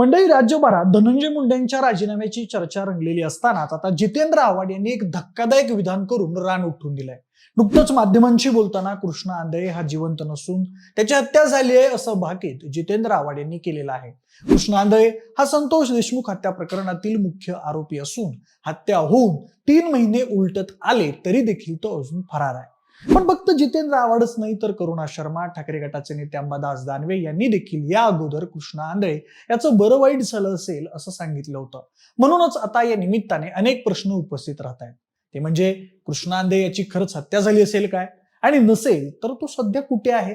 मंडळी राज्यभरात धनंजय मुंडेंच्या राजीनाम्याची चर्चा रंगलेली असतानाच आता जितेंद्र आव्हाड यांनी एक धक्कादायक विधान करून रान उठून दिलंय. नुकतंच माध्यमांशी बोलताना कृष्णा आंधळे हा जिवंत नसून त्याची हत्या झाली आहे असं भाकीत जितेंद्र आव्हाड यांनी केलेलं आहे. कृष्णा आंधळे हा संतोष देशमुख हत्या प्रकरणातील मुख्य आरोपी असून हत्या होऊन तीन महिने उलटत आले तरी देखील तो अजून फरार आहे. पण फक्त जितेंद्र आव्हाडच नाही तर करुणा शर्मा ठाकरे गटाचे नेते अंबादास दानवे यांनी देखील या अगोदर कृष्णा आंधळे याचं बरं वाईट झालं असेल असं सांगितलं होतं. म्हणूनच आता या निमित्ताने अनेक प्रश्न उपस्थित राहत आहेत. ते म्हणजे कृष्णा आंधळे याची खरंच हत्या झाली असेल काय? आणि नसेल तर तो सध्या कुठे आहे?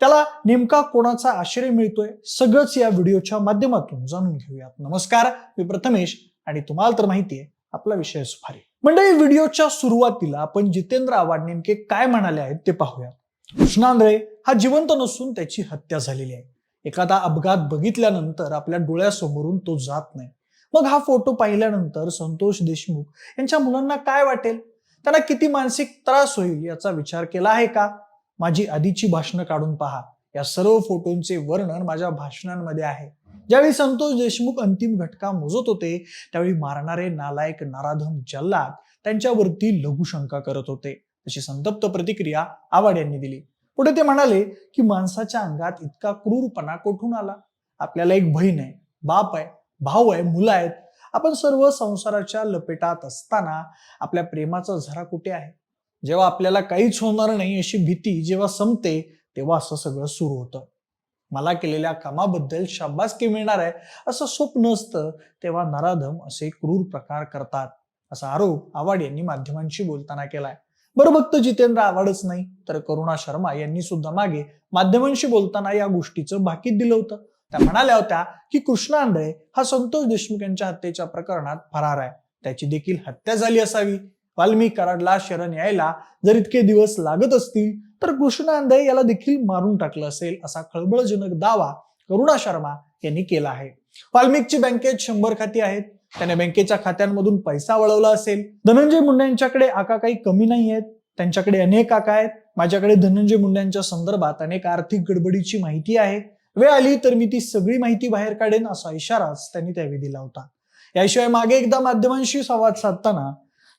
त्याला नेमका कोणाचा आश्रय मिळतोय? सगळंच या व्हिडिओच्या माध्यमातून जाणून घेऊयात. नमस्कार मी प्रथमेश आणि तुम्हाला तर माहितीये आपला विषय सुफारी मंडळी व्हिडिओच्या सुरुवातीला आपण जितेंद्र आव्हाड नेमके काय म्हणाले आहेत ते पाहूया. कृष्णांद्रे हा जिवंत नसून त्याची हत्या झालेली आहे. एखादा अपघात बघितल्यानंतर आपल्या डोळ्यासमोरून तो जात नाही. मग हा फोटो पाहिल्यानंतर संतोष देशमुख यांच्या मुलांना काय वाटेल? त्यांना किती मानसिक त्रास होईल याचा विचार केला आहे का? माझी आधीची भाषणं काढून पहा. या सर्व फोटोंचे वर्णन माझ्या भाषणांमध्ये आहे. ज्यावेळी संतोष देशमुख अंतिम घटका मोजत होते त्यावेळी मारणारे नालायक नाराधम जल्लाद त्यांच्यावरती लघुशंका करत होते. अशी संतप्त प्रतिक्रिया आवाड यांनी दिली. पुढे ते म्हणाले की माणसाच्या अंगात इतका क्रूरपणा कोठून आला? आपल्याला एक बहीण आहे बाप आहे भाऊ आहे मुलं आहेत. आपण सर्व संसाराच्या लपेटात असताना आपल्या प्रेमाचा झरा कुठे आहे? जेव्हा आपल्याला काहीच होणार नाही अशी भीती जेव्हा संपते तेव्हा असं सगळं सुरू होतं. मला केलेल्या कामाबद्दल शाबासकी मिळणार आहे असं स्वप्न असतं तेव्हा नराधम असे क्रूर प्रकार करतात असा आरोप आव्हाड यांनी माध्यमांशी बोलताना केलाय. बरं फक्त जितेंद्र आव्हाडच नाही तर करुणा शर्मा यांनी सुद्धा मागे माध्यमांशी बोलताना या गोष्टीचं भाकीत दिलं होतं. त्या म्हणाल्या होत्या की कृष्णा आंधळे हा संतोष देशमुख यांच्या हत्येच्या प्रकरणात फरार आहे. त्याची देखील हत्या झाली असावी. वाल्मी कराडला शरण यायला जर इतके दिवस लागत असतील तर कृष्णा आंधळे याला देखील मारून टाकलं असेल असा खळबळजनक दावा करुणा शर्मा यांनी केला आहे. वाल्मिकची बँकेत शंभर खाती आहेत. त्याने बँकेच्या खात्यांमधून पैसा वळवला असेल. धनंजय मुंडे यांच्याकडे आका काही कमी नाही आहेत. त्यांच्याकडे अनेक आका आहेत. माझ्याकडे धनंजय मुंडेंच्या संदर्भात अनेक आर्थिक गडबडीची माहिती आहे. वेळ आली तर मी ती सगळी माहिती बाहेर काढेन असा इशाराच त्यांनी त्यावेळी दिला होता. याशिवाय मागे एकदा माध्यमांशी संवाद साधताना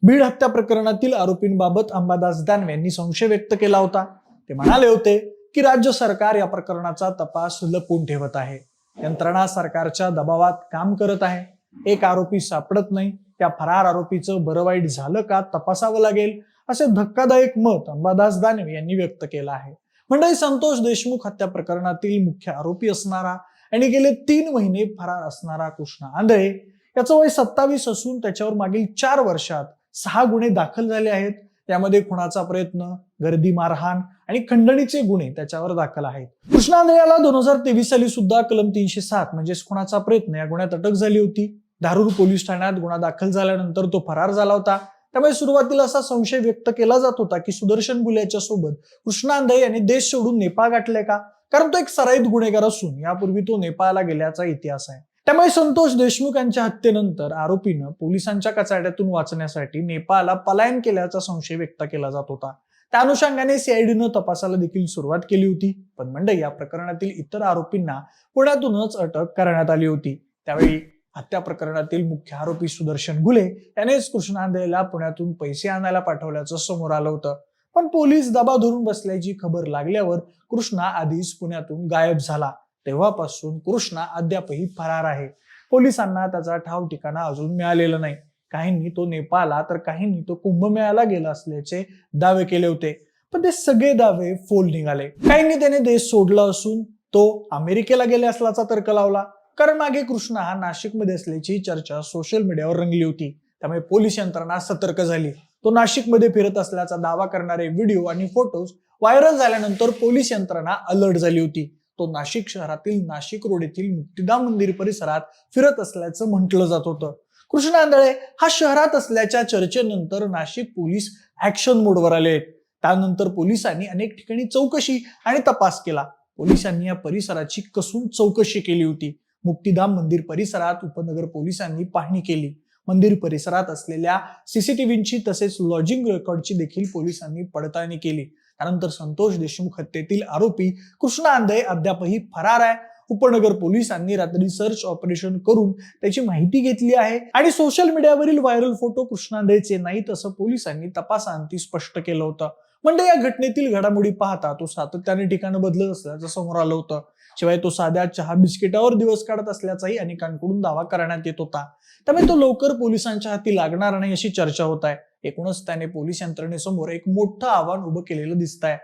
बीड हत्या प्रकरणातील आरोपींबाबत अंबादास दानवे यांनी संशय व्यक्त केला होता. ते म्हणाले होते की राज्य सरकार या प्रकरणाचा तपास लपवून ठेवत आहे. यंत्रणा सरकारच्या दबावात काम करत आहे. एक आरोपी सापडत नाही. त्या फरार आरोपीचं बरं वाईट झालं का तपासावं लागेल असे धक्कादायक मत अंबादास दानवे यांनी व्यक्त केलं आहे. मंडळी संतोष देशमुख हत्या प्रकरणातील मुख्य आरोपी असणारा आणि गेले तीन महिने फरार असणारा कृष्णा आंधळे याचं वय सत्तावीस असून त्याच्यावर मागील चार वर्षात सहा गुन्हे दाखल झाले आहेत. त्यामध्ये खुणाचा प्रयत्न गर्दी मारहाण आणि खंडणीचे गुन्हे त्याच्यावर दाखल आहेत. कृष्णा दोन हजार तेवीस साली सुद्धा कलम तीनशे सात म्हणजेच खुणाचा प्रयत्न या गुन्ह्यात अटक झाली होती. धारूर पोलीस ठाण्यात गुन्हा दाखल झाल्यानंतर तो फरार झाला होता. त्यामुळे सुरुवातीला असा संशय व्यक्त केला जात होता की सुदर्शन बुल्याच्या सोबत कृष्णा यांनी देश सोडून नेपाळ गाठले का? कारण तो एक सराईत गुन्हेगार असून यापूर्वी तो नेपाळला गेल्याचा इतिहास आहे. त्यामुळे संतोष देशमुख यांच्या हत्येनंतर आरोपीनं पोलिसांच्या कचाट्यातून वाचण्यासाठी नेपाळला पलायन केल्याचा संशय व्यक्त केला जात होता. त्या अनुषंगाने सीआयडीनं तपासाला देखील सुरुवात केली होती पण मंडई या प्रकरणातील इतर आरोपींना पुण्यातूनच अटक करण्यात आली होती. त्यावेळी हत्या प्रकरणातील मुख्य आरोपी सुदर्शन गुले यानेच कृष्णा पुण्यातून पैसे आणायला पाठवल्याचं समोर आलं होतं. पण पोलीस दबा धरून बसल्याची खबर लागल्यावर कृष्णा आधीच पुण्यातून गायब झाला. तेव्हापासून कृष्णा अद्यापही फरार आहे. पोलिसांना त्याचा ठाव ठिकाणा अजून मिळालेलं नाही. काहींनी तो नेपाळला तर काहींनी तो कुंभमेळ्याला गेला असल्याचे दावे केले होते. पण ते सगळे दावे फोल निघाले. काहींनी त्याने देश सोडला असून तो अमेरिकेला गेले असल्याचा तर्क लावला. कारण मागे कृष्णा हा नाशिकमध्ये असल्याची चर्चा सोशल मीडियावर रंगली होती. त्यामुळे पोलीस यंत्रणा सतर्क झाली. तो नाशिकमध्ये फिरत असल्याचा दावा करणारे व्हिडिओ आणि फोटोज व्हायरल झाल्यानंतर पोलीस यंत्रणा अलर्ट झाली होती. तो नाशिक शहरातील नाशिक रोड येथील मुक्तिधाम मंदिर परिसरात फिरत असल्याचं म्हटलं जात होतं. कृष्ण आंधळे हा शहरात असल्याच्या चर्चेनंतर नाशिक पोलीस ऍक्शन मोडवर आले. आहेत त्यानंतर पोलिसांनी अनेक ठिकाणी चौकशी आणि तपास केला. पोलिसांनी या परिसराची कसून चौकशी केली होती. मुक्तिधाम मंदिर परिसरात उपनगर पोलिसांनी पाहणी केली. मंदिर परिसरात असलेल्या सीसीटीव्हीची तसेच लॉजिंग रेकॉर्डची देखील पोलिसांनी पडताळणी केली. त्यानंतर संतोष देशमुख हत्येतील आरोपी कृष्णा आंधळे अद्यापही फरार आहे. उपनगर पोलिसांनी रात्री सर्च ऑपरेशन करून त्याची माहिती घेतली आहे. आणि सोशल मीडियावरील व्हायरल फोटो कृष्णांदेचे नाहीत असं पोलिसांनी तपासांती स्पष्ट केलं होतं. म्हणजे या घटनेतील घडामोडी पाहता तो सातत्याने ठिकाणं बदलत असल्याचं समोर आलं होतं. शिवाय तो साध्या चहा बिस्किटावर दिवस काढत असल्याचाही अनेकांकडून दावा करण्यात येत होता. त्यामुळे तो लवकर पोलिसांच्या हाती लागणार नाही अशी चर्चा होत आहे. एकूणच त्याने पोलीस यंत्रणेसमोर एक मोठं आव्हान उभं केलेलं दिसत आहे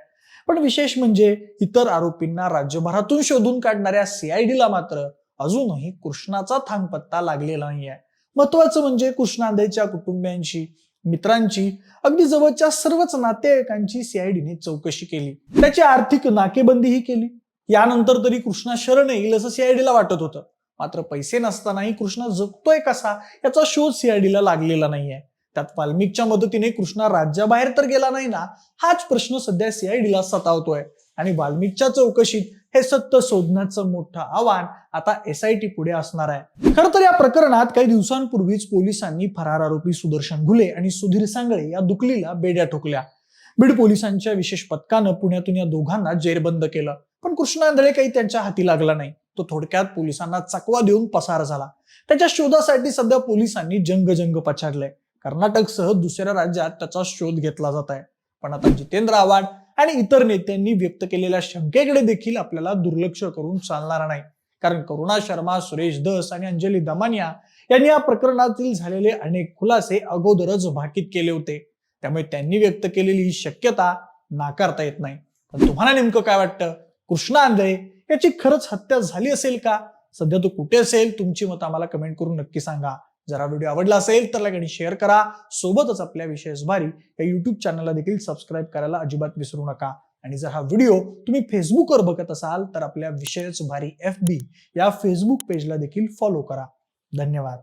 पण विशेष म्हणजे इतर आरोपींना राज्यभरातून शोधून काढणाऱ्या सीआयडीला मात्र अजूनही कृष्णाचा थांगपत्ता लागलेला नाही आहे महत्वाचं म्हणजे कृष्णांदेच्या कुटुंबियांशी मित्रांची अगदी जवळच्या सर्वच नातेवाईकांची सीआयडीने चौकशी केली. त्याची आर्थिक नाकेबंदीही केली. यानंतर तरी कृष्णा शरण येईल असं सीआयडीला वाटत होतं. मात्र पैसे नसतानाही कृष्णा जगतोय कसा याचा शोध सीआयडीला लागलेला नाहीये. त्यात वाल्मिकच्या मदतीने कृष्णा राज्याबाहेर तर गेला नाही ना हाच प्रश्न सध्या सीआयडीला सतावतोय. आणि वाल्मिकच्या चौकशीत हे सत्य शोधण्याचं मोठं आव्हान आता एसआयटी पुढे असणार आहे. खरं तर या प्रकरणात काही दिवसांपूर्वीच पोलिसांनी फरार आरोपी सुदर्शन घुले आणि सुधीर सांगळे या दुकलीला बेड्या ठोकल्या. बीड पोलिसांच्या विशेष पथकानं पुण्यातून या दोघांना जेरबंद केलं. पण कृष्णांधळे काही त्यांच्या हाती लागला नाही. तो थोडक्यात पोलिसांना चकवा देऊन पसार झाला. त्याच्या शोधासाठी सध्या पोलिसांनी जंग पछाडलंय. कर्नाटकसह दुसऱ्या राज्यात त्याचा शोध घेतला जात आहे. पण आता जितेंद्र आव्हाड आणि इतर नेत्यांनी व्यक्त केलेल्या शंकेकडे देखील आपल्याला दुर्लक्ष करून चालणार नाही. कारण करुणा शर्मा सुरेश दस आणि अंजली दमानिया यांनी या प्रकरणातील झालेले अनेक खुलासे अगोदरच भाकीत केले होते. त्यामुळे त्यांनी व्यक्त केलेली ही शक्यता नाकारता येत नाही. पण तुम्हाला नेमकं काय वाटतं? कृष्णा आंधळे याची खरंच हत्या झाली असेल का? सध्या तो कुठे असेल? तुमची मत आम्हाला कमेंट करून नक्की सांगा. जर हा व्हिडिओ आवडला असेल तर लाईक आणि शेअर करा. सोबतच आपल्या विशेष भारी या युट्यूब चॅनलला देखील सबस्क्राईब करायला अजिबात विसरू नका. आणि जर हा व्हिडिओ तुम्ही फेसबुकवर बघत असाल तर आपल्या विषयच भारी एफ बी या फेसबुक पेजला देखील फॉलो करा. धन्यवाद.